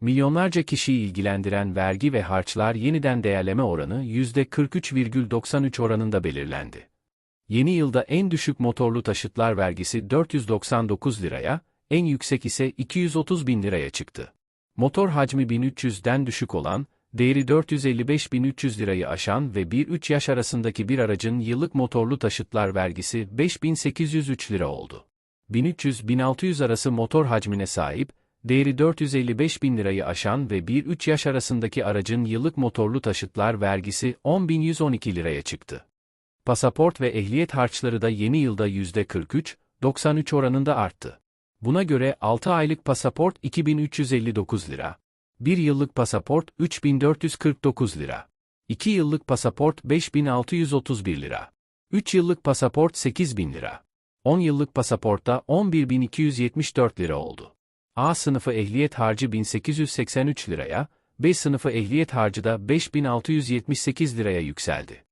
Milyonlarca kişiyi ilgilendiren vergi ve harçlar yeniden değerleme oranı %43,93 oranında belirlendi. Yeni yılda en düşük motorlu taşıtlar vergisi 499 liraya, en yüksek ise 230 bin liraya çıktı. Motor hacmi 1300'den düşük olan, değeri 455.300 lirayı aşan ve 1-3 yaş arasındaki bir aracın yıllık motorlu taşıtlar vergisi 5803 lira oldu. 1300-1600 arası motor hacmine sahip, değeri 455 bin lirayı aşan ve 1-3 yaş arasındaki aracın yıllık motorlu taşıtlar vergisi 10.112 liraya çıktı. Pasaport ve ehliyet harçları da yeni yılda %43-93 oranında arttı. Buna göre 6 aylık pasaport 2359 lira, 1 yıllık pasaport 3449 lira, 2 yıllık pasaport 5631 lira, 3 yıllık pasaport 8000 lira, 10 yıllık pasaportta 11274 lira oldu. A sınıfı ehliyet harcı 1883 liraya, B sınıfı ehliyet harcı da 5678 liraya yükseldi.